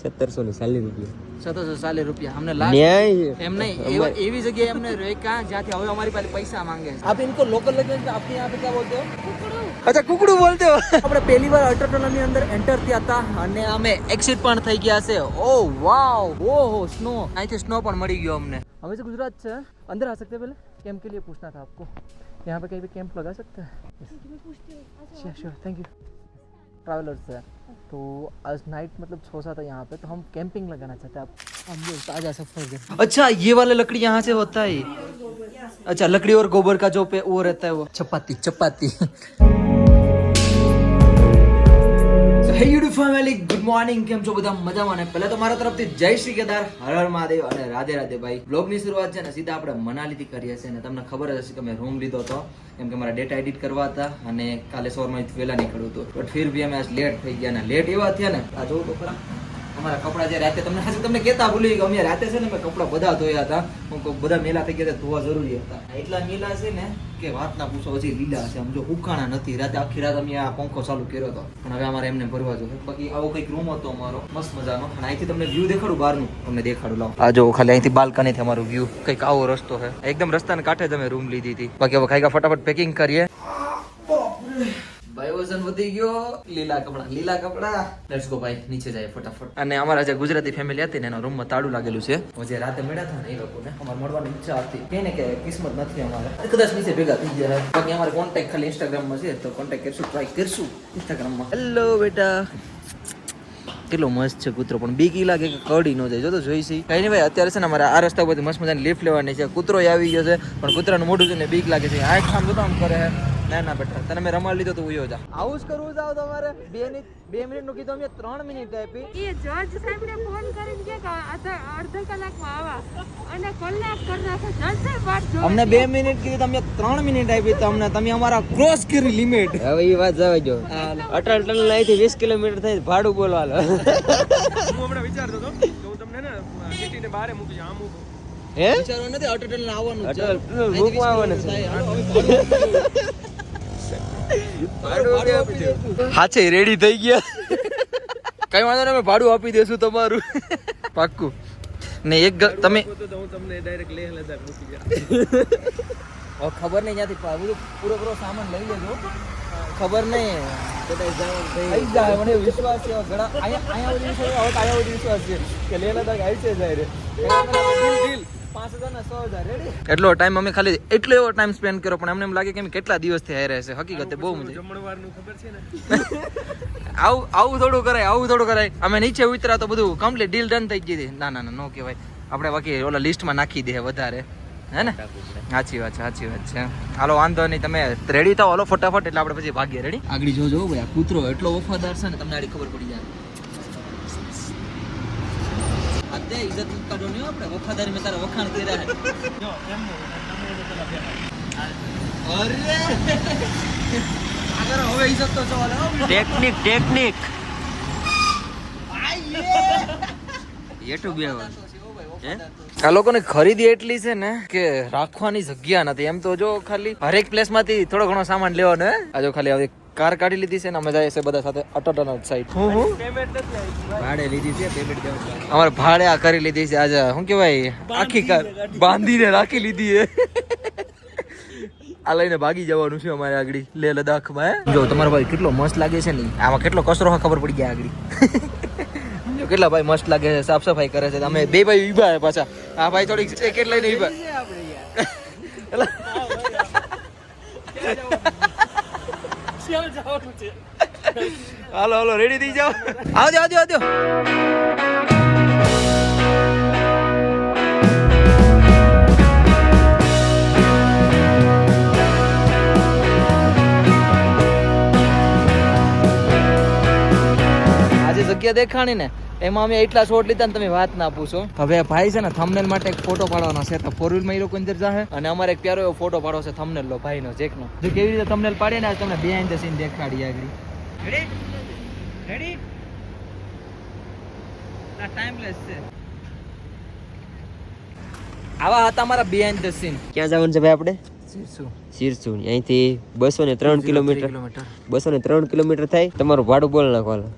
સત્તરસો ની ચાલીસ રૂપિયા સત્તરસો ચાલીસ રૂપિયા અમને લાસ્ટ ન્યાય એમ નહીં એવા- એવી જગ્યાએ અમને રોક્યા જ્યાંથી હવે અમારી પાસે પૈસા માંગે છે आप इनको लोकल लैंग्वेज में आपके यहाँ पे क्या बोलते हो અચ્છા કુકડું બોલતે હો આપણે પહેલી વાર અલ્ટ્રા ટનલ ની અંદર એન્ટર થયા હતા અને અમે એક્સિટ પણ થઈ ગયા છે ઓ વાવ ઓહો સ્નો અહીંથી સ્નો પણ મળી ગયો અમને હવે से गुजरात से अंदर आ सकते हैं पहले कैंप के लिए पूछना था आपको यहाँ पे कहीं पे कैंप लगा सकते हैं sure sure thank you travellers है तो आज नाइट मतलब छो सा था यहाँ पे तो हम कैंपिंग लगाना चाहते हैं। आप हम लोग ताज़ा सकते हैं अच्छा ये वाले लकड़ी यहाँ से होता है? अच्छा लकड़ी और गोबर का जो पे वो रहता है वो। चपाती चपाती। યુટ્યુબ ફેમિલી ગુડ મોર્નિંગ કેમ છો બધા? મજામાં ને? પહેલા તો મારા તરફથી જય શ્રી કેદાર. હર હર મહાદેવ અને રાધે રાધે ભાઈ. બ્લોગની શરૂઆત છે ને સીધા આપણે મનાલીથી કરીએ છીએ અને તમને ખબર જ હશે કે મેં રૂમ લીધો હતો. કેમ કે મારા ડેટા એડિટ કરવા હતા અને કાલે સવારમાં વહેલા નીકળ્યું હતું. બટ ફિર બી અમે આજ લેટ થઈ ગયા ને. લેટ એવા થયા ને. આ જોઉં તો ખરા અમારા કપડા જે રાતે તમને હજુ તમને કહેતા ભૂલી કે અમે રાતે છે ને મેં કપડા બધા ધોયા હતા. હું બધા મેલા થઈ ગયા ધોવા જરૂરી હતા. એટલા મેલા છે ને કે વાત ના પૂછો, હજી લીલા છે. આમ જો ઉકાણા નથી. રાતે આખી રાત અમે આ પંખો ચાલુ કર્યો હતો. પણ હવે અમારે એમને ભરવા જોઈએ. બાકી આવો કંઈક રૂમ હતો અમારો, મસ્ત મજાનો. અને અહીંથી તમને વ્યૂ દેખાડું બહારનું. તમને દેખાડું, લાવો. આ જો, ખાલી અહીંથી બાલ્કની થી અમારો વ્યૂ કંઈક આવો રસ્તો છે. એકદમ રસ્તાને કાંઠે અમે રૂમ લીધી હતી. બાકી હવે ખાઈ ફટાફટ પેકિંગ કરીએ. ભાઈ વજન વધી ગયો. લીલા કપડા લીલા કપડા. લેટ્સ ગો ભાઈ નીચે જાય ફટાફટ. અને અમારા જે ગુજરાતી ફેમિલી હતી ને એના રૂમમાં તાળું લાગેલું છે. જે રાતે મળ્યા હતા ને એ લોકોને અમારે મળવાની ઈચ્છા હતી. કે ને કે કિસ્મત નથી અમારે. કદાચ નીચે ભેગા થઈ ગયા બાકી અમારે કોન્ટેક્ટ ખાલી ઇન્સ્ટાગ્રામમાં છે તો કોન્ટેક્ટ કરશું ટ્રાય કરશું ઇન્સ્ટાગ્રામમાં હેલો બેટા. કેટલો મસ્ત છે કૂતરો પણ બીક લાગે કે કડી ન જાય. જો તો જોઈ છે કઈ નહીં ભાઈ અત્યારે છે ને અમારે આ રસ્તા પરથી મસ્ત મજાની લિફ્ટ લેવાની છે. કૂતરો આવી ગયો છે પણ કૂતરાનું મોઢું છે ને બીક લાગે છે. આ કામ તો આમ કરે છે. ના ના બેટા તને મેં રમાડી લીધો તું ઉયો જા. આવું જ કરવું જાવ તમારે. બે મિનિટ બે મિનિટનું કીધું અમે ત્રણ મિનિટ આપી. એ જજ સાહેબને ફોન કરીને કે કે અડધા કલાકમાં આવા. અને કલાક કરી નાખે. જજ સાહેબ વાત જો અમને બે મિનિટ કીધી તમે ત્રણ મિનિટ આપી તમને. તમે અમારા ક્રોસ કરી લિમિટ હવે એ વાત જવા જો. અટલ ટનલ અહીંથી વીસ કિલોમીટર થાય ભાડું બોલાવા લે. હું હમણાં વિચારતો તમને હું તમને બોલો હાલો હે? વિચારો નથી અટલ આવવાનું છે. અટલ ટનલ મૂકવા આવવાના છે. ભાડું આપી દેશું. હા છે રેડી થઈ ગયા. કઈ વાંધો નહીં અમે ભાડું આપી દેશું તમારું. પાક્કું. ને એક તમે હવે ખબર નહીં ત્યાંથી પૂરો પૂરો સામાન લઈ લેજો. ખબર નહીં. જાય મને વિશ્વાસ છે. ઘણા અહીંયા અહીંયા વિશ્વાસ છે. કે લેહ લદાખ આવી છે જાય રે એટલો ટાઈમ અમે ખાલી એટલો એવો ટાઈમ સ્પેન્ડ કર્યો પણ અમને એમ લાગે કે અમે કેટલા દિવસથી હારે છે. હકીકતે બહુ મજા આવું. આવું થોડું કરાય આવું થોડું કરાય. અમે નીચે ઉતરા તો બધું કમ્પ્લીટ ડીલ ડન થઈ ગઈ ના ના ના નો કહેવાય. આપણે બાકી ઓલા લિસ્ટમાં નાખી દે વધારે. હે ને? સાચી વાત છે સાચી વાત છે. હાલો વાંધો નહીં તમે રેડી થાવ હાલો ફટાફટ એટલે આપણે પછી ભાગીએ. રેડી આગળ જોજો ભાઈ આ કૂતરો એટલો વફાદાર છે ને તમને આડી ખબર પડી જાય. આતે ઇજ્જત કાઢો નહીં આપણે. વફાદારી મેં તારા વખાણ કર્યા છે. અરે! આગળ હવે ઇજ્જત તો સવાલ ટેકનિક ટેકનિક એટું બે આ લોકોને ખરીદી એટલી છે ને કે રાખવાની જગ્યા નથી. એમ તો જો ખાલી હરેક પ્લેસમાંથી થોડો ઘણો સામાન લેવાનો હે. આ જો ખાલી હવે કાર કાઢી લીધી છે ને અમે જાય છે બધા સાથે અટોટન સાઈડ હું હું? ભાડે લીધી છે પેમેન્ટ દેવું અમારે ભાડે આ કરી લીધી છે આજે. શું કહેવાય? આખી કાર બાંધીને રાખી લીધી છે. આ લઈને ભાગી જવાનું છે અમારે આગળ લે લદાખ હે. જો તમારો ભાઈ કેટલો મસ્ત લાગે છે ને? આમાં કેટલો કચરો ખબર પડી ગયા આગળ. જો કેટલા ભાઈ મસ્ત લાગે છે સાફ સફાઈ કરે છે. અમે બે ભાઈ ઊભા છે પાછા. આ ભાઈ થોડીક જેકેટ લઈને ઊભા. હાલો હાલો રેડી થઈ જાઓ? આવજો આવજો આવજો. આજે જગ્યા દેખાણી ને એમાં અમે એટલા શોર્ટ લીધા ને તમે વાત ના પૂછો. હવે ભાઈ છે ને થમનેલ માટે એક ફોટો પાડવાનો છે. તો ફોર વ્હીલમાં એ લોકો અંદર જાહે. અને અમારે એક પ્યારો એવો ફોટો પાડવો છે થમનેલ લો ભાઈનો જેકનો. જો કેવી રીતે થમનેલ પાડીએ ને તમને બિહાઇન્ડ ધ સીન દેખાડી આગળ. રેડી રેડી આ ટાઈમલેસ છે. આવા હતા અમારા બિહાઇન્ડ ધ સીન ક્યાં જવાનું છે ભાઈ આપણે? અહીંથી બસો ને ત્રણ કિલોમીટર. કિલોમીટર. બસો ને ત્રણ કિલોમીટર થાય. તમારું ભાડું બોલ નાખવાનું.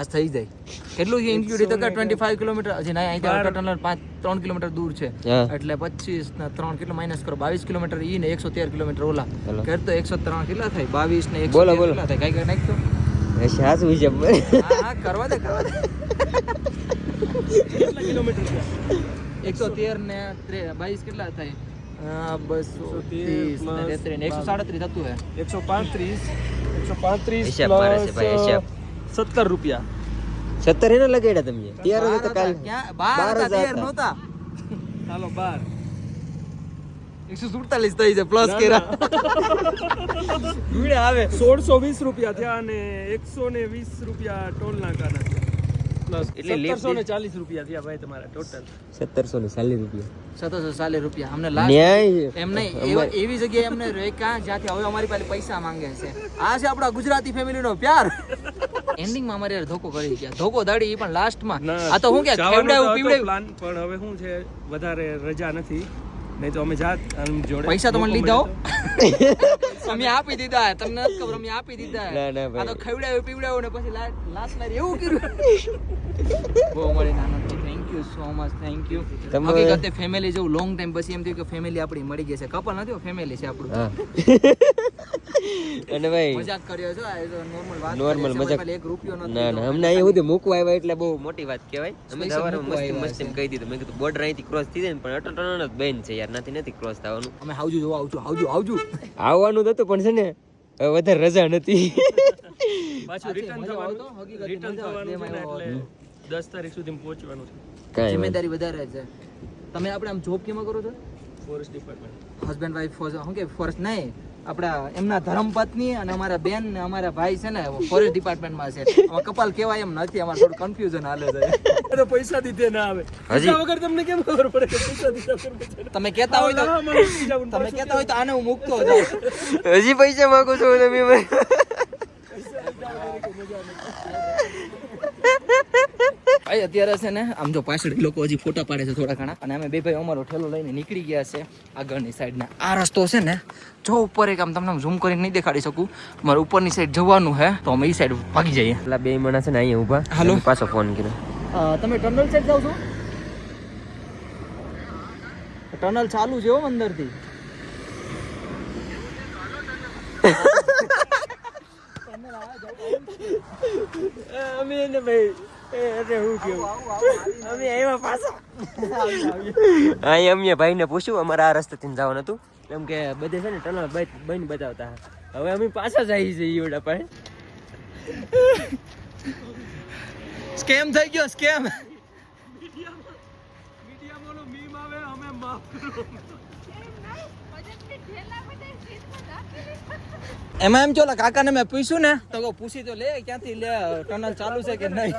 આ થઈ જાય. કેટલું છે? ઇન્ક્લુડ તો ટ્વેન્ટી ફાઈવ કિલોમીટર. હજી ના અહીંથી અટલ ટનલ પાંચ ત્રણ કિલોમીટર દૂર છે. એટલે પચીસ ને ત્રણ કેટલો માઇનસ કરો. બાવીસ કિલોમીટર ઈ ને એકસો તેર કિલોમીટર ઓલા. કર તો એકસો ત્રણ કેટલા થાય? બાવીસ ને એકસો બોલો. કેટલા થાય? કઈ કઈ નાખતો હાથ વિશે હા હા કરવા દે કરવા દે. એકસો તેર ને બાવીસ કેટલા થાય? બસો ત્રીસ એકસો સાડત્રીસ થતું હે. એકસો પાંત્રીસ. એકસો પાંત્રીસ સત્તર રૂપિયા. સત્તર એને લગાડ્યા તમે? ત્યાર તો કાલ બાર તેર હતા. નહોતા. ચાલો બાર. એકસો સુડતાલીસ થઈ છે પ્લસ કેરા આવે. સોળસો વીસ રૂપિયા થયા અને એકસો ને વીસ રૂપિયા ટોલ નાકાના એટલે સત્તરસો ને ચાલીસ રૂપિયા થયા ભાઈ તમારા ટોટલ સત્તરસો ને ચાલીસ રૂપિયા. સતત ચાલીસ રૂપિયા. અમને લાસ્ટ ન્યાય. એમ નહીં એવા- એવી જગ્યાએ અમને રેકા જ્યાંથી હવે અમારી પાસે પૈસા માંગે છે. આ છે આપણા ગુજરાતી ફેમિલીનો પ્યાર. એન્ડિંગમાં અમારે યાર ધોકો કરી ગયા. ધોકો દાડી પણ લાસ્ટમાં આ તો હું કે ખવડાવું પીવડાવું પ્લાન પણ હવે શું છે વધારે રજા નથી. નહીં તો અમે જાત જોડે પૈસા તો મને લીધા હો. અમે આપી દીધા તમને નથી ખબર અમે આપી દીધા ના, ના, આ તો. ખવડાવ્યું પીવડાવ્યું ને પછી લાસ્ટ લારી એવું કર્યું બહુ મળી નાના thank you so much thank you તમે- હકીકતે ફેમિલી જેવું લોંગ ટાઈમ પછી એમ થયું કે ફેમિલી આપણી મળી ગઈ છે. કપલ નથી ફેમિલી છે આપણું. અને ભાઈ મજાક કર્યો છો આ નોર્મલ વાત નોર્મલ. મજાક. એક રૂપિયો નથી ના ના અમને અહીંયા સુધી મૂકવા આવ્યા એટલે બહુ મોટી વાત કહેવાય. અમે સવારે મસ્તી મસ્તી કહી દીધું. મેં કીધું બોર્ડર અહીંથી ક્રોસ થઈ જાય ને પણ ટનલ જ બેન છે યાર નથી નથી ક્રોસ થવાનું. અમે આવજો જોવા આવજો આવજો આવજો આવવાનું તો હતું પણ છે ને વધારે રજા નથી. પાછું રિટર્ન થવાનું રિટર્ન થવાનું છે એટલે દસ તારીખ સુધી પહોંચવાનું છે. જિમ્મેદારી વધારે છે. તમે આપણે આમ જોબ કેમાં કરો છો? ફોરેસ્ટ ડિપાર્ટમેન્ટ હસબન્ડ વાઈફ શું કે ફોરેસ્ટ નહીં આપણા એમના ધર્મપત્ની અને અમારા બેન ને અમારા ભાઈ છે ને ફોરેસ્ટ ડિપાર્ટમેન્ટમાં છે. આમાં કપાલ કેવાય એમ નથી અમારે થોડું કન્ફ્યુઝન હાલે છે. તો પૈસા દીધે ના આવે. હજી? વગર તમને કેમ ખબર પડે પૈસા દીધા તમે કહેતા હોય તો તમે કહેતા હોય તો આને હું મૂકતો જાઉં. હજી પૈસા માંગુ છો તમે ભાઈ અત્યારે છે ને આમ જો પાછળ લોકો હજી ફોટા પાડે છે થોડા ઘણા. અને અમે બે ભાઈ અમારો ઠેલો લઈને નીકળી ગયા છે આગળની સાઈડના. આ રસ્તો છે ને જો ઉપર એક આમ તમને ઝૂમ કરીને નહીં દેખાડી શકું મારે ઉપરની સાઈડ જવાનું હે તો અમે એ સાઈડ ભાગી જઈએ. એટલે બે મણા છે ને અહીંયા ઊભા. હાલો. પાછો ફોન કર્યો. તમે ટનલ સાઈડ જાવ છો? ટનલ ચાલુ છે હો અંદરથી. અમે એને ભાઈ અરે હું અમે આવ્યા પાછા. અહીંયા અમે ભાઈને પૂછ્યું અમારે આ રસ્તેથી જવાનું હતું. એમ કે બધે છે ને ટનલ બંધ બતાવતા. હવે અમે પાછા જઈએ છીએ ઈવડા પાસે. સ્કેમ થઈ ગયો સ્કેમ. મીડિયા બોલો મીમ આવે અમે માફ કરો. એમાં એમ ચોલા કાકાને મેં પૂછ્યું ને તો પૂછી તો લે ક્યાંથી લે ટનલ ચાલુ છે કે નહીં?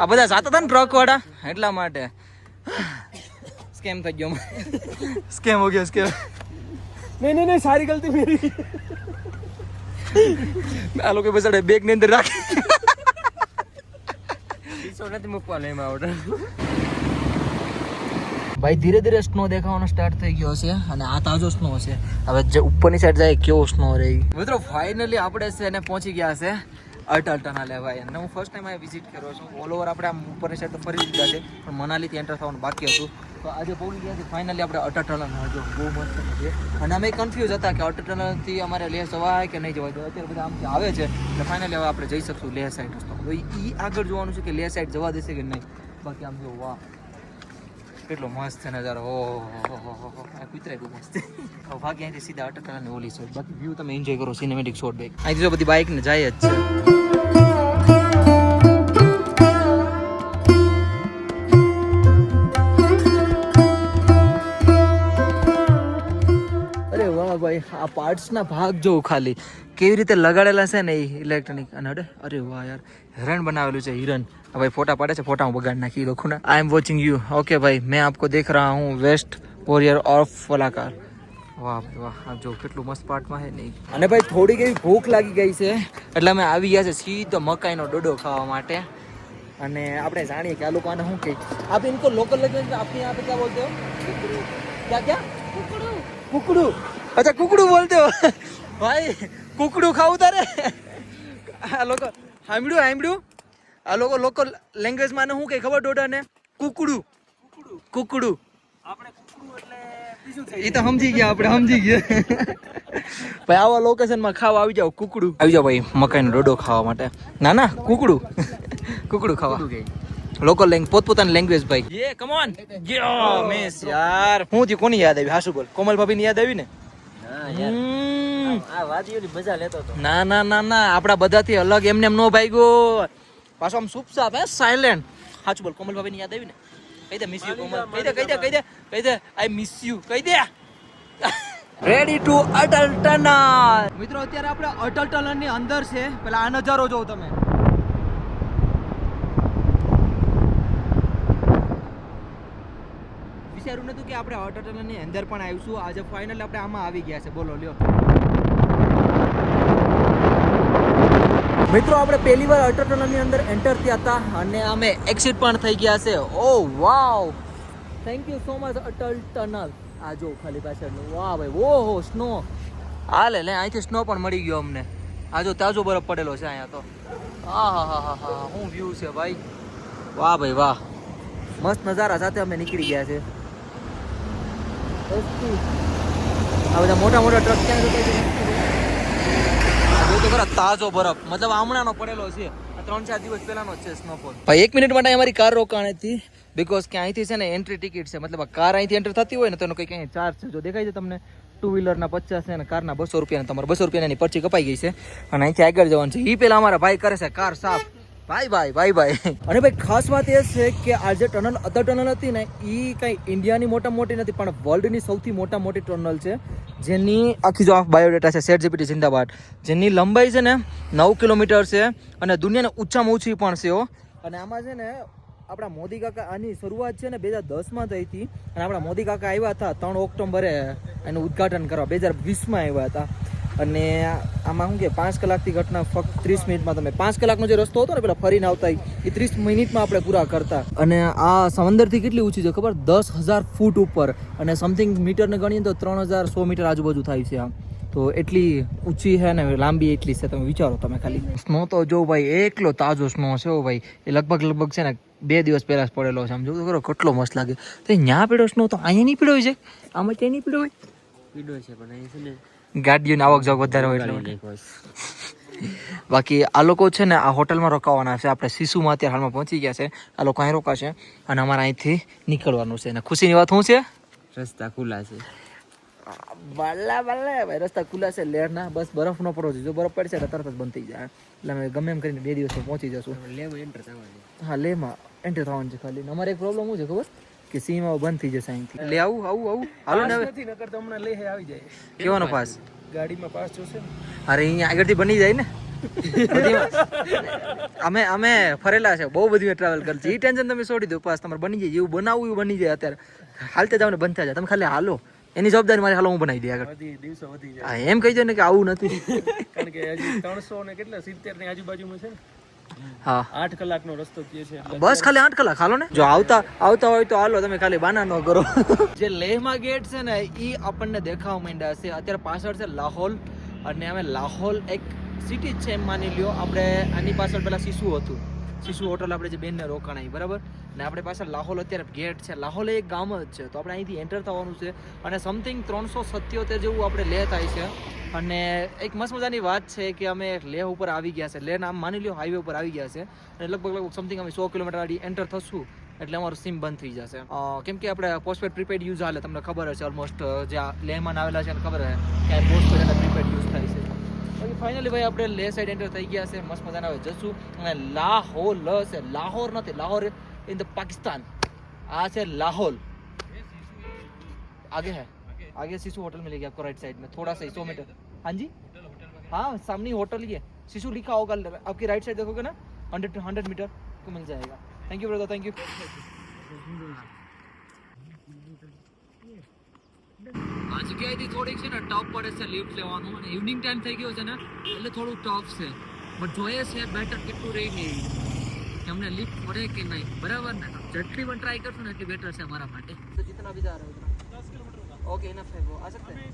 આ બધા સાત હતા ને ટ્રક વાળા એટલા માટે. સ્કેમ થઈ ગયો સ્કેમ હો ગયો સ્કેમ. નહીં નહીં નહીં સારી ગલતી મેરી. આ લોકો બસાડે બેગની અંદર રાખી. નથી મૂકવાનો એમાં ઓર્ડર ભાઈ, ધીરે ધીરે સ્નો દેખાવાનો સ્ટાર્ટ થઈ ગયો છે અને આ તાજો સ્નો છે હવે જે ઉપરની સાઈડ જાય, કેવો સ્નો રહી મિત્રો ફાઇનલી આપણે છે એને પહોંચી ગયા છે અટલ ટનલે ભાઈ. અને હું ફર્સ્ટ ટાઈમ અહીંયા વિઝિટ કર્યો છું. ઓલ ઓવર આપણે આમ ઉપરની સાઈડ તો ફરી દીધા છે, પણ મનાલીથી એન્ટર થવાનું બાકી હતું. તો આજે પહોંચી ગયા છે ફાઇનલી આપણે અટલ ટનલ જો બહુ મસ્ત છે અને અમે કન્ફ્યુઝ હતા કે અટલ ટનલથી અમારે લેહ જવાય કે નહીં જવાય. તો અત્યારે બધા આમથી આવે છે. એટલે ફાઇનલી હવે આપણે જઈ શકશું લેહ સાઈડ રસ્તો. તો એ આગળ જોવાનું છે કે લેહ સાઈડ જવા દેશે કે નહીં. બાકી આમ જો, વાહ. કેટલો મસ્ત નજારો. ઓ કૂતરા બહુ મસ્ત. ભાગ્ય અહીંથી સીધા અટકલા ને ઓલી સાઈડ બાકી વ્યૂ તમે એન્જોય કરો સિનેમેટિક શોટ બેક અહીંથી તો બધી બાઇક ને જાય જ છે. ભાઈ આ પાર્ટ્સના ભાગ જોઉં ખાલી. કેવી રીતે લગાડેલા છે ને એ ઇલેક્ટ્રોનિક અને અરે અરે વાહ યાર હિરણ બનાવેલું છે હિરણ. ભાઈ ફોટા પાડે છે ફોટા હું બગાડ નાખી લોકોને. I am watching you okay ભાઈ મેં આપકો દેખ રહા હું વેસ્ટ વોરિયર ઓફ કલાકાર વાહ વાહ આ જો કેટલું મસ્ત પાર્ટમાં છે નહીં અને ભાઈ થોડીક એવી ભૂખ લાગી ગઈ છે. એટલે અમે આવી ગયા છે સીધો મકાઈનો ડોડો ખાવા માટે. અને આપણે જાણીએ કે આ લોકો આને શું કહે આપ ઇનકો લોકલ લેંગ્વેજ આપની યહાં ક્યાં ક્યા બોલતે હો. કુકડું. કુકડું. અચ્છા કુકડું બોલતે ભાઈ કુકડું ખાવું તારે? આ લોકો સાંભળ્યું સાંભળ્યું આ લોકો લોકલ લેંગ્વેજમાં ને શું કહે ખબર ડોડાને? કુકડું. કુકડું. એ તો સમજી ગયા આપણે સમજી ગયા. ભાઈ આવા લોકેશનમાં ખાવા આવી જાવ કુકડું. આવી જાવ ભાઈ મકાઈનો ડોડો ખાવા માટે. ના ના કુકડું. કુકડું ખાવા. લોકલ લેંગ પોતપોતાની લેંગ્વેજ ભાઈ. યે કમ ઓન યો મિસ યાર. હું થી કોની યાદ આવી? હાસુ બોલ. કોમલ ભાભી ની યાદ આવી ને? ના ના ના ના આપણા બધાથી અલગ એમને એમ નો ભાગ્યો પાછો આમ ચૂપચાપ હે સાયલેન્ટ સાચું બોલ કોમલ ભાભી ની યાદ આવી ને? કહી દે મિસ યુ કોમલ. કહી દે કહી દે કહી દે કહી દે આઈ મિસ યુ કહી દે. Ready to Atal tunnel. મિત્રો અત્યારે આપણે અટલ ટનલની અંદર છે. પેલા આ નજારો જોવો તમે. વિચાર્યું નતું કે આપણે અટલ ટનલની અંદર પણ આવીશું. આજે ફાઇનલ આપણે આમાં આવી ગયા છે. બોલો, લ્યો. મિત્રો, આપણે પહેલી વાર અટર ટનલની અંદર એન્ટર થયા હતા અને અમે એક્સિટ પણ થઈ ગયા છે. ઓ, wow. Thank you so much Atal tunnel આ જો ખાલી પાછળનું વાહ, ભાઈ. ઓહો સ્નો હાલે, લે, અહીંથી સ્નો પણ મળી ગયો અમને. આ જો તાજો બરફ પડેલો છે અહીંયા તો. હા હા હા હા હા. શું વ્યૂ છે, ભાઈ. વાહ ભાઈ, વાહ. મસ્ત નજારા સાથે અમે નીકળી ગયા છે. આ બધા મોટા મોટા ટ્રક ક્યાં રોકાય છે. ખરા તાજો બરફ. મતલબ હમણાંનો પડેલો છે. ત્રણ ચાર દિવસ પહેલાનો છે સ્નોફોલ ભાઈ એક મિનિટ માટે અમારી કાર રોકાણ હતી બીકોઝ કે અહીંથી છે ને એન્ટ્રી ટિકિટ છે. મતલબ કાર અહીંથી એન્ટર થતી હોય ને તો એનો કંઈક અહીંયા ચાર્જ છે. જો દેખાય છે તમને ટુ વ્હીલરના પચાસ છે અને કારના બસો રૂપિયાના તમારે બસો રૂપિયાની પરચી કપાઈ ગઈ છે. અને અહીંથી આગળ જવાનું છે. એ પેલા અમારા ભાઈ કરે છે કાર સાફ. ભાઈ ભાઈ ભાઈ ભાઈ. અને ભાઈ, ખાસ વાત એ છે કે આ જે ટનલ, અધર ટનલ હતી ને એ કંઈ ઇન્ડિયાની મોટા મોટી નથી, પણ વર્લ્ડની સૌથી મોટા મોટી ટનલ છે, જેની આખી જો આ બાયોડેટા છે સેટ જીપીટી જિંદાબાદ, જેની લંબાઈ છે ને નવ કિલોમીટર છે અને દુનિયાની ઊંચામાં ઊંચી પણ છે અને આમાં છે ને, આપણા મોદી કાકા આની શરૂઆત છે ને બે હજાર દસમાં થઈ હતી, અને આપણા મોદી કાકા આવ્યા હતા ત્રણ ઓક્ટોબરે એનું ઉદ્ઘાટન કરવા, બે હજાર વીસમાં આવ્યા હતા. અને આમાં શું કે પાંચ કલાકથી ઘટના ફક્ત ત્રીસ મિનિટમાં તમે પાંચ કલાકનો જે રસ્તો હતો ને પેલા ફરીને આવતા એ ત્રીસ મિનિટમાં આપણે પૂરા કરતા. અને આ સમંદરથી કેટલી ઊંચી છે ખબર? દસ હજાર ફૂટ ઉપર. અને સમથિંગ મીટરને ગણીએ તો ત્રણ હજાર સો મીટર આજુબાજુ થાય છે આમ. તો એટલી ઊંચી છે ને, લાંબી એટલી છે. તમે વિચારો તમે ખાલી. સ્નો તો જો ભાઈ, એકલો તાજો સ્નો છે હો ભાઈ. એ લગભગ લગભગ છે ને બે દિવસ પહેલાં જ પડેલો છે આમ. જો ખરો કેટલો મસ્ત લાગે. તો ત્યાં પીડો સ્નો તો? અહીંયા નહીં પીડો છે? આમાં ત્યાં નહીં પીડો હોય? પીડો છે, પણ અહીં છે ને ગાડીઓની આવક જાવક વધારે હોય એટલે. બાકી આ લોકો છે ને આ હોટલમાં રોકાવાના છે. આપણે શિશુમાં અત્યારે હાલમાં પહોંચી ગયા છે. આ લોકો અહીં રોકાશે અને અમારે અહીંથી નીકળવાનું છે. અને ખુશીની વાત શું છે? રસ્તા ખુલ્લા છે. બાલા બાલા ભાઈ રસ્તા ખુલ્લા છે. લેરના બસ બરફ ન પડવો જોઈએ. જો બરફ પડશે તો તરત જ બંધ થઈ જાય. એટલે અમે ગમે એમ કરીને બે દિવસમાં પહોંચી જશું. લેવું એન્ટર થવાનું હા લેમાં એન્ટર થવાનું છે ખાલી. અમારે એક પ્રોબ્લેમ શું છે ખબર? કે સીમાઓ બંધ થઈ જશે અહીંથી. લે આવું આવું આવું. હાલો ને નથી નકર તો હમણાં લઈ આવી જાય. કેવાનો પાસ? ગાડીમાં પાસ જોશે અરે અહીંયા આગળથી બની જાય ને. અમે અમે ફરેલા છે. બહુ બધી ટ્રાવેલ કરી. છે એ ટેન્શન તમે છોડી દો. પાસ તમારે બની જાય. એવું બનાવવું એવું બની જાય અત્યારે. હાલતે જાવ ને બંધ થઈ તમે ખાલી હાલો. એની જવાબદારી મારી હાલો હું બનાવી દે આગળ. દિવસો વધી જાય. હા એમ કહી દો ને કે આવું નથી. કારણ કે હજી ત્રણસો ને કેટલા? સિત્તેરની આજુબાજુમાં છે ને. હા. આઠ કલાકનો રસ્તો કહે છે. બસ ખાલી આઠ કલાક હાલો ને? જો આવતા આવતા હોય તો હાલો તમે ખાલી બાના ન કરો. જે લેહમાં ગેટ છે ને એ આપણને દેખાવા માંડ્યા છે. અત્યારે પાછળ છે લાહોલ અને અમે લાહોલ એક સિટી છે એમ માની લ્યો. આપણે આની પાછળ પેલા શિશુ હતું. શિશુ હોટલ આપણે જે બેનને રોકાણા બરાબર? ને આપણે પાછળ લાહોલ, અત્યારે ગેટ છે. લાહોલ એક ગામ જ છે. તો આપણે અહીંથી એન્ટર થવાનું છે. અને સમથિંગ ત્રણસો સત્યોતેર જેવું આપણે લેહ થાય છે. અને એક મસ્ત મજાની વાત છે કે અમે લેહ ઉપર આવી ગયા છે. લેહ નામ માની લ્યો હાઈવે ઉપર આવી ગયા છે. અને લગભગ લગભગ સમથિંગ અમે સો કિલોમીટર આડી એન્ટર થશું. એટલે અમારું સિમ બંધ થઈ જશે. કેમ કે આપણે પોસ્ટપેડ પ્રીપેડ યુઝ હાલે. તમને ખબર હશે ઓલમોસ્ટ જે લેહમાન લેહમાં આવેલા છે ખબર હે? કે આ પોસ્ટપેડ અને બાકી ફાઇનલી ભાઈ આપણે લેહ સાઈડ એન્ટર થઈ ગયા છે મસ્ત મજાના હવે જશું અને લાહોલ છે લાહોર નથી લાહોર ઇન ધ પાકિસ્તાન આ છે લાહોલ आगे है आगे शिशु होटल मिलेगी आपको राइट साइड में थोड़ा सा सौ मीटर हाँ जी हाँ सामने ही होटल ही है शिशु लिखा होगा आपकी राइट साइड देखोगे ना हंड्रेड हंड्रेड मीटर को मिल जाएगा thank you brother thank you આ જગ્યાએથી થોડીક છે ને ટફ પડે છે લિફ્ટ લેવાનું અને ઇવનિંગ ટાઈમ થઈ ગયો છે ને એટલે થોડું ટફ છે બટ જોઈએ છે બેટર કેટલું રહી નહીં કે અમને લિફ્ટ મળે કે નહીં બરાબર ને જેટલી પણ ટ્રાય કરશું ને એટલી બેટર છે हमारा માટે तो जितना भी जा रहे हो उतना ओके इनफ है वो आ सकते हैं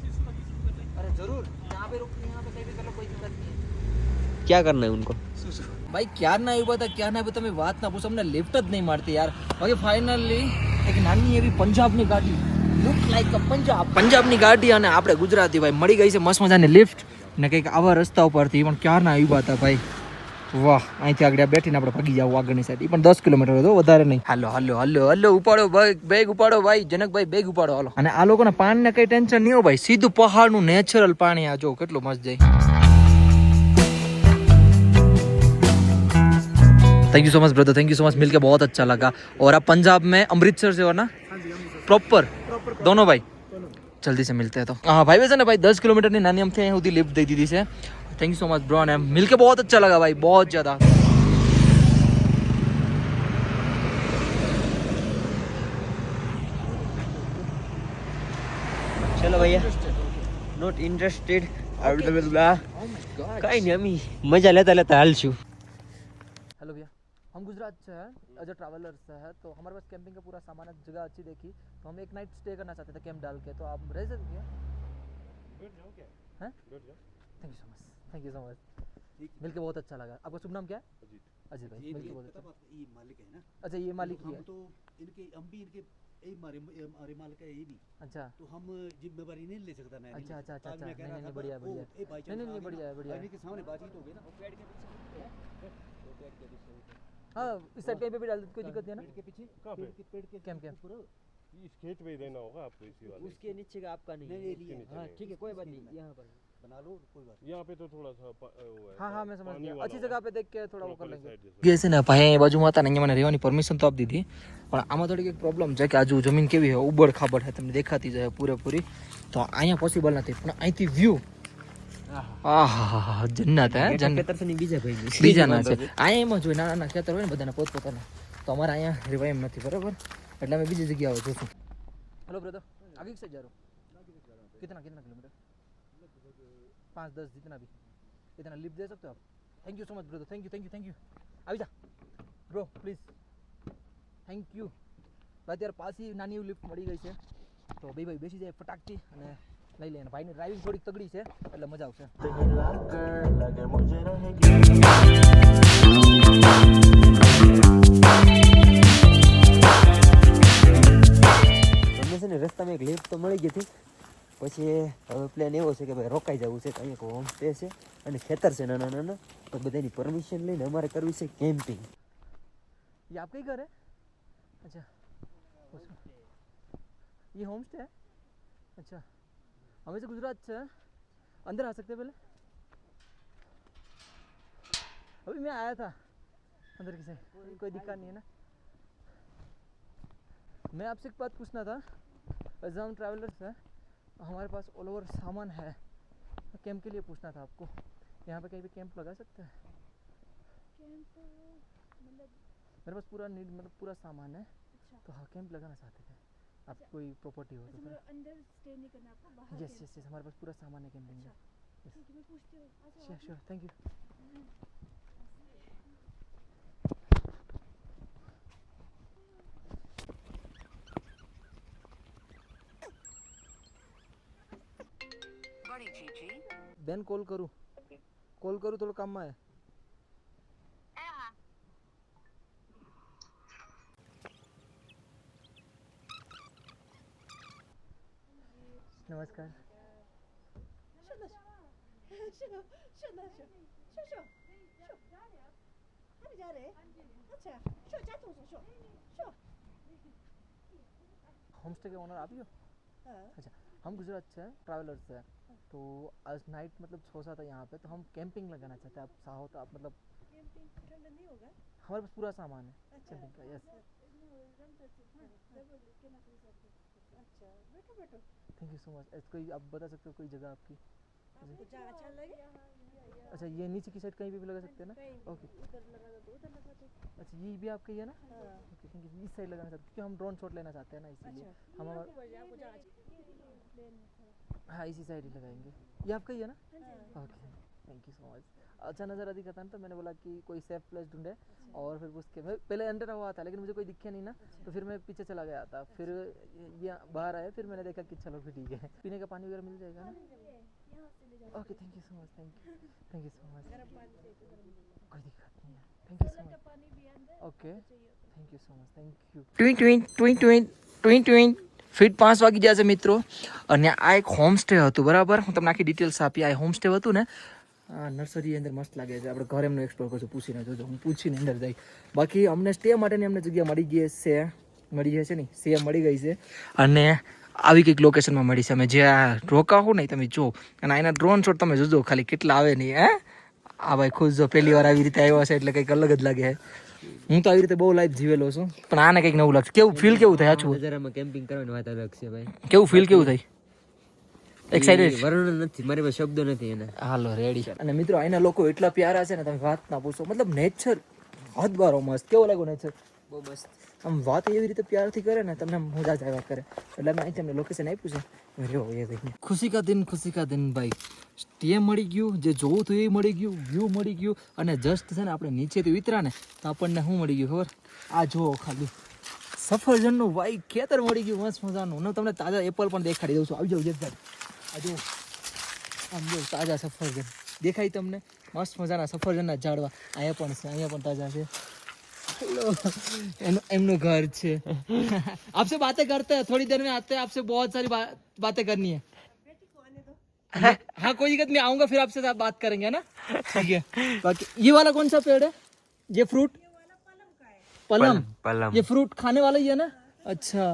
अरे जरूर यहाँ पे रुक यहाँ पे कहीं भी कर लो कोई दिक्कत नहीं है क्या करना है उनको ભાઈ ક્યાર ના આવ્યા હતા ક્યાર ના આવ્યા તમે વાત ના પૂછો અમને લિફ્ટ જ નહીં મારતી યાર બાકી ફાઇનલી એક નાની એવી પંજાબની ગાડી લુક લાઈક અ પંજાબ પંજાબની ગાડી અને આપણે ગુજરાતી ભાઈ મળી ગઈ છે મસ્ત મજાની લિફ્ટ ને કંઈક આવા રસ્તા ઉપરથી પણ ક્યાર ના આવ્યા હતા ભાઈ વાહ અહીંથી આગળ બેઠીને આપણે પગી જાવ આગળની સાઈડ એ પણ દસ કિલોમીટર હતો વધારે નહીં હાલો હાલો હાલો હાલો ઉપાડો ભાઈ બેગ ઉપાડો ભાઈ જનકભાઈ બેગ ઉપાડો હાલો અને આ લોકોના પાણીને કઈ ટેન્શન નહીં હો ભાઈ સીધું પહાડનું નેચરલ પાણી આ જો કેટલું મસ્ત જાય thank you so much brother thank you so much मिलके बहुत अच्छा लगा और आप पंजाब में अमृतसर से हो ना प्रॉपर दोनों भाई जल्दी से मिलते हैं तो हाँ भाई वैसे ना भाई दस किलोमीटर ની નાની અમથી અહીંયા સુધી લિફ્ટ દઈ દીધી છે thank you so much bro અને મિલકે बहुत अच्छा लगा भाई बहुत ज़्यादा चलो भैया नॉट इंटरेस्टेड કઈ નહીં અમે મજા લેતા લેતા હાલશું हेलो भैया हम गुजरात से हैं एज अ ट्रैवलर से है तो हमारे पास कैंपिंग का पूरा सामान है जगह अच्छी देखी तो हम एक नाइट स्टे करना चाहते थे कैंप डाल के तो आप रह सकते हैं। Thank you so much thank you so much मिलके बहुत अच्छा लगा। आपका शुभ नाम क्या है? अजीत। भाई मिलके बहुत अच्छा। ये मालिक है ना? अच्छा ये मालिक ही है। तो इनके हम भी इनके यही मारे मालिक है ये भी अच्छा। तो हम जिम्मेवारी नहीं ले सकता ना अच्छा, अच्छा, अच्छा, अच्छा, नहीं, नहीं, बढ़िया, बढ़िया। नहीं, नहीं, बढ़िया बढ़िया इनके सामने बातचीत हो गई ना। हाँ इस साइड कहीं पे भी डाल दो कोई दिक्कत नहीं है पेड़ ना के पीछे कहाँ पे? पेड़ के पेड़ के कैंप कैंप इस खेत में ही रहना होगा आपको इसी वाले उसके नीचे का आपका नहीं नहीं, है नहीं, लिए नीचे हाँ नहीं। ठीक है कोई बात नहीं यहाँ पर बना लो कोई बात यहाँ पे तो थोड़ा सा प- वो है हाँ हाँ मैं समझ पानी गया वाला अच्छी होगा। जगह पे देख के थोड़ा वो कर Proper लेंगे side जैसा। કે છે ને ભાઈ અહીંયા બાજુમાં હતા ને અહીંયા મને રહેવાની પરમિશન તો આપી દીધી પણ આમાં થોડીક એક પ્રોબ્લેમ છે કે આજુ જમીન કેવી છે ઉબડ ખાબડ છે તમને દેખાતી જાય પૂરેપૂરી તો અહીંયા પોસિબલ નથી પણ અહીંથી વ્યૂ આહા જન્નત હે જન્નત ખેતર છે ને બીજા ભાઈ બીજાના છે અહીંયા એમાં જોઈએ નાના નાના ખેતર હોય ને બધાના પોતપોતાના તો અમારે અહીંયા રહેવાય એમ નથી બરાબર એટલે અમે બીજી જગ્યાએ જોશું हेलो ब्रदर आगे से जा रहे हो कितना कितना किलोमीटर पाँच दस जितना भी इतना लिफ्ट दे सकते हो आप thank you so much brother thank you thank you thank you આવી જા બ્રો પ્લીઝ થેન્ક યુ ભાઈ ત્યારે પાછી નાની એવી લિફ્ટ મળી ગઈ છે તો બે ભાઈ બેસી જાય ફટાકથી અને લઈ લે અને ભાઈની ડ્રાઇવિંગ થોડીક તગડી છે એટલે મજા આવશે તમને છે ને રસ્તામાં એક લિફ્ટ તો મળી ગઈ હતી પછી હવે પ્લાન એવો છે કે ભાઈ રોકાઈ જવું છે અહીંયા હોમ સ્ટે છે અને ખેતર છે નાના નાના તો બધાની પરમિશન લઈને અમારે કરવી છે કેમ્પિંગ ये आपका ही घर है अच्छा उसमें- ये होम स्टे है अच्छा हमें से गुजरात से हैं। अंदर आ सकते पहले। अभी मैं आया था अंदर की साइड कोई दिक्कत नहीं। है ना। मैं आपसे एक बात पूछना था। एज हम ट्रैवलर्स हैं। हमारे पास ऑल ओवर सामान है। कैंप के लिए पूछना था आपको। यहाँ पे कहीं पे कैंप लगा सकते हैं? मेरे पास पूरा नीड मतलब पूरा सामान है। तो हाँ कैंप लगाना चाहते थे। आप कोई प्रॉपर्टी हो तो मतलब अंदर स्टे नहीं करना आपको बाहर यस यस यस हमारे पास पूरा सामान है कैंपिंग का ठीक है मैं पूछती हूँ आ जाओ श्योर श्योर थैंक यू બેન કોલ કરું કોલ કરું થોડું કામમાં नमस्कार। जा रहे होमस्टे के ओनर आप ही हो? अच्छा हम गुजरात से ट्रैवलर से तो आज नाइट मतलब छोसा था यहाँ पे तो हम कैंपिंग लगाना चाहते हैं। आप चाहो तो आप मतलब कैंपिंग ठंडा नहीं होगा हमारे पास पूरा सामान है। अच्छा। कैंपिंग का यस अच्छा बैठो बैठो। थैंक यू सो मच कोई आप बता सकते हो कोई जगह आपकी? अच्छा ये नीचे की साइड कहीं भी, भी लगा सकते हैं ना? ओके अच्छा ये भी आपका ही है ना? ओके थैंक यू इस साइड लगाना चाहते हैं क्योंकि हम ड्रोन शॉट लेना चाहते हैं ना इसीलिए। हम हमारा हाँ इसी साइड ही लगाएँगे। ये आपका ही है ना? Okay thank you so much अच्छा नज़ारा दिखा था ना तो मैंने बोला कि कोई सेफ प्लेस ढूंढे और फिर उसके मैं पहले अंदर हुआ था लेकिन मुझे कोई दिखा नहीं ना तो फिर मैं पीछे चला गया था फिर ये बाहर आया फिर मैंने देखा कि चलो फिर ठीक है पीने का पानी वगैरह मिल जाएगा ना यहाँ से ले जाओ okay thank you so much thank you thank you so much गर्म पानी चाहिए तो गर्म पानी कोई दिक्कत नहीं है थैंक यू सो ठंडा पानी भी अंदर ओके चाहिए तो thank you so much thank you twin twin twin twin twin twin fit પાંચ વાગી જશે મિત્રો અને આ એક હોમસ્ટે હતું બરાબર હું તમને આખી ડિટેલ્સ આપી આ હોમસ્ટે હતું ને આ નર્સરી અંદર મસ્ત લાગે છે. આપણે ઘરે એમનો એક્સપ્લોર કરશું પૂછીને જોજો. હું પૂછીને અંદર જઈ બાકી અમને સ્ટે માટેની અમને જગ્યા મળી ગઈ છે મળી ગઈ છે ને સે મળી ગઈ છે. અને આવી કંઈક લોકેશનમાં મળી છે. અમે જે આ રોકા હો ને તમે જો અને એના ડ્રોન શોટ તમે જોજો ખાલી કેટલા આવે નહીં હે આ ભાઈ ખુશ જો પહેલી વાર આવી રીતે આવ્યો છે એટલે કંઈક અલગ જ લાગે છે. હું તો આવી રીતે બહુ લાઈફ જીવેલો છું. પણ આને કંઈક નવું લાગશે. કેવું ફીલ કેવું થાય? નજારામાં કેમ્પિંગ કરવાની વાત અલગ છે ભાઈ. કેવું ફીલ કેવું થાય? એક્સાઇટેડ વર્ણન નથી મારી પાસે શબ્દો નથી એના. હાલો રેડી અને મિત્રો અહીંના લોકો એટલા પ્યારા છે ને તમે વાત ના પૂછો. મતલબ નેચર હદબારો મસ્ત. કેવો લાગ્યો નેચર બહુ મસ્ત. આમ વાત એવી રીતે પ્યારથી કરે ને તમને મજા જ આવ્યા કરે. એટલે અમે અહીંથી તમને લોકેશન આપ્યું છે. રહ્યો એ ભાઈ ખુશી કા દિન ખુશી કા દિન ભાઈ. સ્ટે મળી ગયું જે જોવું તો એ મળી ગયું વ્યૂ મળી ગયું અને જસ્ટ છે ને આપણે નીચેથી ઉતરા ને તો આપણને શું મળી ગયું ખબર? આ જુઓ ખાલી. સફરજનનું વાઈ ખેતર મળી ગયું મસ્ત મજાનું. હું તમને તાજા એપલ પણ દેખાડી દઉં છું. આવી જાવ જગદાર આ જુઓ આમ જો તાજા સફરજન દેખાય તમને મસ્ત મજાના સફરજનના ઝાડવા અહીંયા પણ છે અહીંયા પણ તાજા છે લો એનું એમનું ઘર છે आपसे बातें करते हैं थोड़ी देर में आते हैं आपसे बहुत सारी बा, बातें करनी है हाँ हाँ कोई दिक्कत नहीं आऊंगा फिर आपसे साथ बात करेंगे है ना ठीक है बाकी ये वाला कौन सा पेड़ है ये फ्रूट पलम पलम ये फ्रूट खाने वाला ही है ना अच्छा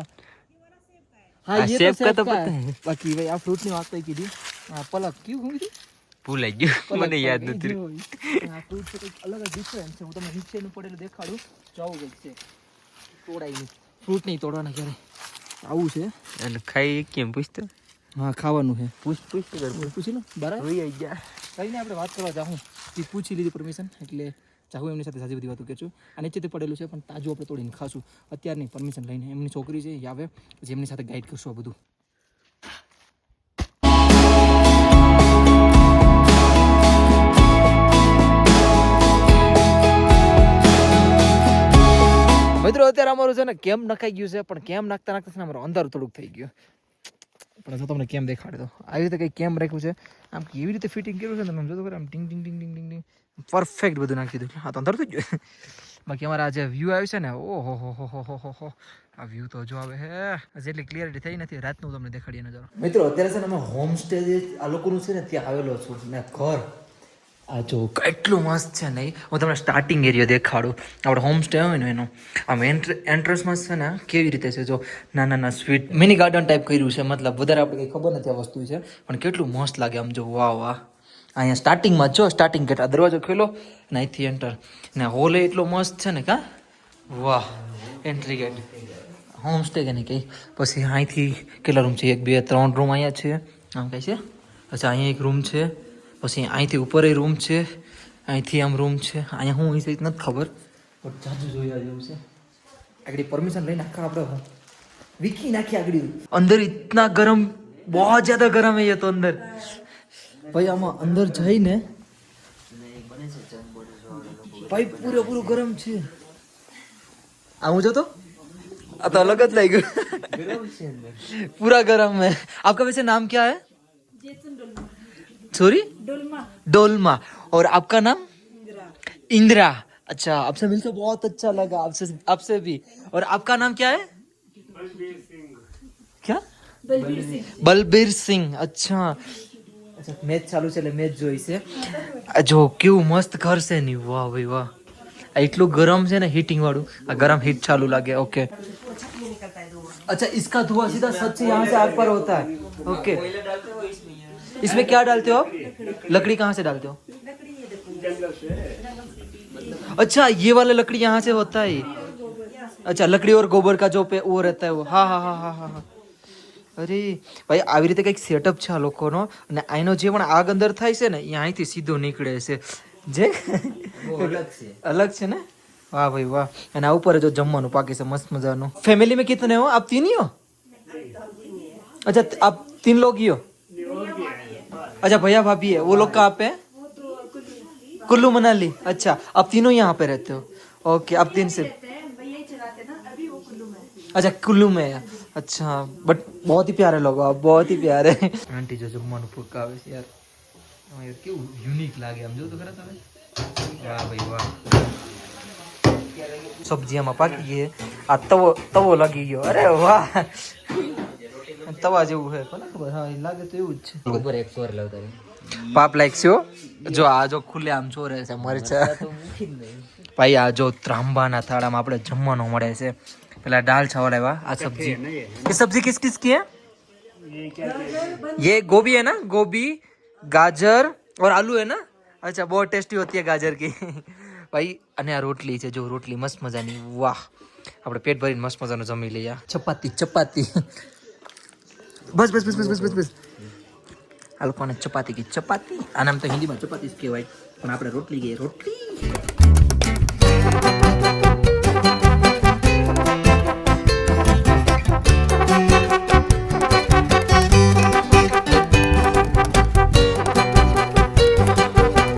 हाँ हाँ, ये सेब तो का सेब तो का पता है बाकी भाई आप फ्रूट नहीं बात की थी हाँ पलक क्यों हुई थी ભૂલાઈ ગયું પલક, મને યાદ પલક, નથી એ જો હોય. આ fruit છે કંઈક અલગ જ different છે હું તમને નીચેનું પડેલું દેખાડું જાવું કંઈક છે તોડાય નહીં ફ્રૂટ નહીં તોડવાના ક્યારે આવું છે અને ખાઈ કેમ પૂછતો હા ખાવાનું છે પૂછ પૂછ તો કર પૂછી લો બરાબર આવી ગયા કંઈ નહીં આપણે વાત કરવા જાઉં એ પૂછી લીધી પરમિશન એટલે ચાહું એમની સાથે સાજી બધી વાતો કરશું અને નીચેથી પડેલું છે, પણ તાજું આપણે તોડીને ખાશું. અત્યારની પરમિશન લઈને. એમની છોકરી છે, એ આવે જેમની સાથે ગાઈડ કરશું આ બધું. મિત્રો, અત્યારે અમારું છે ને, કેમ નખાઈ ગયું છે, પણ કેમ નાખતા નાખતા છે ને, અમારું અંધારું થોડુંક થઈ ગયું. પણ જો તમને કેમ દેખાડે તો. આવી રીતે કંઈ કેમ રાખ્યું છે? આમ કેવી રીતે ફિટિંગ કર્યું છે તમે જોતો કરે આમ ટીંગ ટીંગ ટીંગ ટીંગ ટીંગ ટીંગ. પરફેક્ટ બધું નાખી દીધું. હા, તો અંધારું થઈ ગયું. બાકી અમારા જે વ્યૂ આવ્યું છે ને ઓ હો હો હો હો હો હો. આ વ્યૂ તો જો આવે, હે. જેટલી ક્લિયરિટી થઈ નથી. રાતનું તમને દેખાડીએ નજારો. મિત્રો, અત્યારે છે ને અમે હોમ સ્ટે જે આ લોકોનું છે ને, ત્યાં આવેલો છું. ને ઘર. આ જો કેટલું મસ્ત છે નહીં હું તમને સ્ટાર્ટિંગ એરિયા દેખાડું. આપણે હોમ સ્ટે હોય ને એનો. આમ એન્ટ્રન્સમાં છે ને કેવી રીતે છે? જો નાના નાના સ્વીટ મિની ગાર્ડન ટાઈપ કર્યું છે. મતલબ વધારે આપણે કંઈ ખબર નથી આ વસ્તુ છે. પણ કેટલું મસ્ત લાગે આમ જો. વાહ વાહ. અહીંયા સ્ટાર્ટિંગમાં જો સ્ટાર્ટિંગ ગેટ આ દરવાજો ખોલો ને અહીંથી એન્ટર ને હોલ એટલો મસ્ત છે ને કા? વાહ. એન્ટ્રી ગેટ હોમ સ્ટે કે નહીં કંઈ. પછી અહીંથી કેટલા રૂમ છે? એક, બે, ત્રણ રૂમ અહીંયા છે. આમ કઈ છે? અચ્છા, અહીંયા એક રૂમ છે. પછી અહીંથી ઉપર એ રૂમ છે અહીંથી આમ રૂમ છે. અહીંયા હું એ રીત નથી ખબર. પણ જાજુ જોયા જેવું છે. આગળ પરમિશન લઈને આખા આપણે વીકી નાખી આગળ. અંદર ઇતના ગરમ બહુ જ્યાદા ગરમ હે તો અંદર. ભાઈ આમાં અંદર જઈને ભાઈ પૂરેપૂરું ગરમ છે. આ હું જોતો? આ તો અલગ જ લઈ ગયો પૂરા ગરમ હે. આપકા વૈસે નામ ક્યા હે? सॉरी डोलमा डोलमा और आपका नाम इंदिरा अच्छा आपसे मिलकर बहुत अच्छा लगा आपसे आपसे भी और आपका नाम क्या है क्या बलबीर सिंह બલબીર સિંહ અચ્છા અચ્છા મેચ ચાલુ છે એટલે મેચ જોઈ છે આ જો કેવું મસ્ત ઘર છે ની વાહ ભાઈ વાહ આ એટલું ગરમ છે ને હીટિંગ વાળું આ ગરમ हीट चालू लगे ओके अच्छा इसका धुआं सीधा छत से यहाँ से आग पर होता है ओके इसमें क्या डालते हो आप लकड़ी कहाँ से डालते हो अच्छा ये वाला लकड़ी यहाँ से होता है अच्छा लकड़ी और गोबर का जो पे वो रहता है वो हाँ हाँ हाँ हाँ हाँ हाँ અરે ભાઈ આવી રીતે કંઈક સેટઅપ છે આ લોકોનો અને આનો જે પણ આગ અંદર થાય છે ને એ અહીંથી સીધો નીકળે છે જે અલગ છે अलग છે ને વાહ ભાઈ વાહ અને આ ઉપર જો જમવાનું પાકે છે મસ્ત મજાનું ફેમિલી में कितने हो आप तीन ही हो अच्छा आप तीन लोग ही हो अच्छा भैया भाभी है वो लोग कहाँ पे है कुल्लू मनाली अच्छा आप तीनों यहाँ पे रहते हो ओके आप तीन से भैया ही चलाते ना अभी वो कुल्लू में अच्छा कुल्लू में है अच्छा बट बहुत ही प्यारे लोग आप बहुत ही प्यारे આંટી જો જમવાનું પકાવે છે યાર આમાં યાર કેવું યુનિક લાગે આમ જો તો ખરા તમે વાહ ભાઈ વાહ સબ્જી આમાં પાકી ગઈ છે. આ તવો તવો લાગી ગયો અરે વાહ તવા જેવું છે કોને ખબર હા એ લાગે તો એવું જ છે ઉપર એક સોર લાવતા પાપ લાઈક છો જો આ જો ખુલ્લે આમ ચોરે છે મરચા ભાઈ આ જો ત્રાંબાના થાળામાં આપણે જમવાનું મળે છે પેલા દાલ ચાવલ આવ્યા આ સબ્જી ये सब्जी किस किस की है ये गोभी है ना गोभी गाजर और आलू है ना अच्छा बहुत टेस्टी होती है गाजर की ભાઈ અને આ રોટલી છે જો રોટલી મસ્ત મજાની વાહ આપણે પેટ ભરીને મસ્ત મજાનું જમી લઈએ ચપાતી ચપાતી બસ બસ બસ બસ બસ બસ બસ. આ લોકોને ચપાતી કે ચપાતી? આનામ તો હિન્દીમાં ચપાતી જ કહેવાય. પણ આપણે રોટલી કહીએ રોટલી?